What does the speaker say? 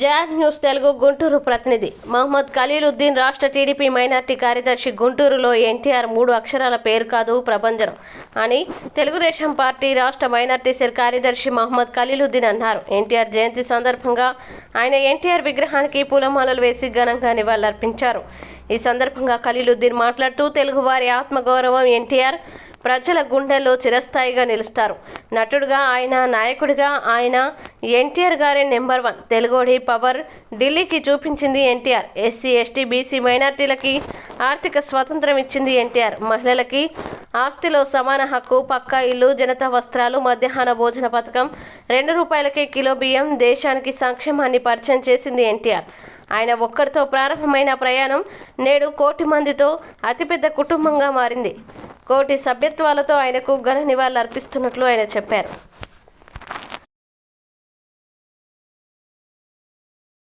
John news Telugu Guntur ప్రతినిధి. మహమ్మద్ ఖలీలుద్దీన్ రాష్ట్ర TDP minority కార్యదర్శి గుంటూరులో ఎన్టీఆర్ మూడు అక్షరాల పేరు కాదు ప్రభంజనం అని తెలుగుదేశం పార్టీ రాష్ట్ర మైనార్టీ సెల్ కార్యదర్శి మహమ్మద్ ఖలీలుద్దీన్ అన్నారు. ఎన్టీఆర్ జయంతి సందర్భంగా ఆయన ఎన్టీఆర్ విగ్రహానికి పూలమాలలు వేసి ఘనంగా నివాళులర్పించారు. ఈ సందర్భంగా ఖలీలుద్దీన్ మాట్లాడుతూ తెలుగువారి ఆత్మగౌరవం ఎన్టీఆర్ ప్రజల గుండెల్లో చిరస్థాయిగా నిలుస్తారు. నటుడుగా ఆయన నాయకుడిగా ఆయన ఎన్టీఆర్ గారే నెంబర్ వన్ తెలుగోడి పవర్ ఢిల్లీకి చూపించింది ఎన్టీఆర్. ఎస్సీ ఎస్టీ బీసీ మైనార్టీలకి ఆర్థిక స్వాతంత్రం ఇచ్చింది ఎన్టీఆర్. మహిళలకి ఆస్తిలో సమాన హక్కు పక్కా ఇల్లు జనతా వస్త్రాలు మధ్యాహ్న భోజన పథకం రెండు రూపాయలకే కిలో బియ్యం దేశానికి సంక్షేమాన్ని పరిచయం చేసింది ఎన్టీఆర్. ఆయన ఒక్కరితో ప్రారంభమైన ప్రయాణం నేడు కోటి మందితో అతిపెద్ద కుటుంబంగా మారింది. కోటి సభ్యత్వాలతో ఆయనకు ఘన నివాళులు అర్పిస్తున్నట్లు ఆయన చెప్పారు.